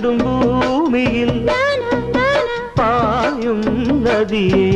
വീണ്ടും ഭൂമിയിൽ പായും നദിയേ.